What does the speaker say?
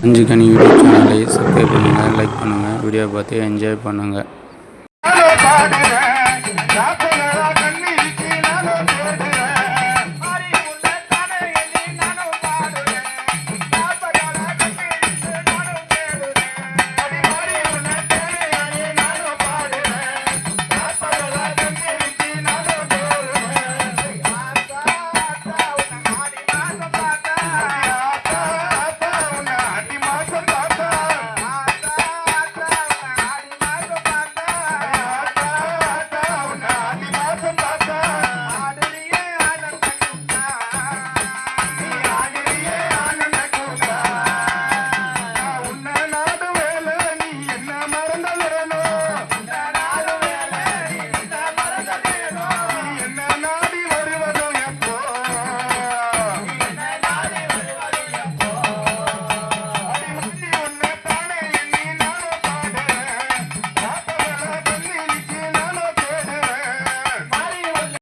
அஞ்சு கனி யூடியூப் சேனலை சப்ஸ்கிரைப் பண்ணுங்கள் லைக் பண்ணுங்கள் வீடியோ பார்த்து என்ஜாய் பண்ணுங்கள்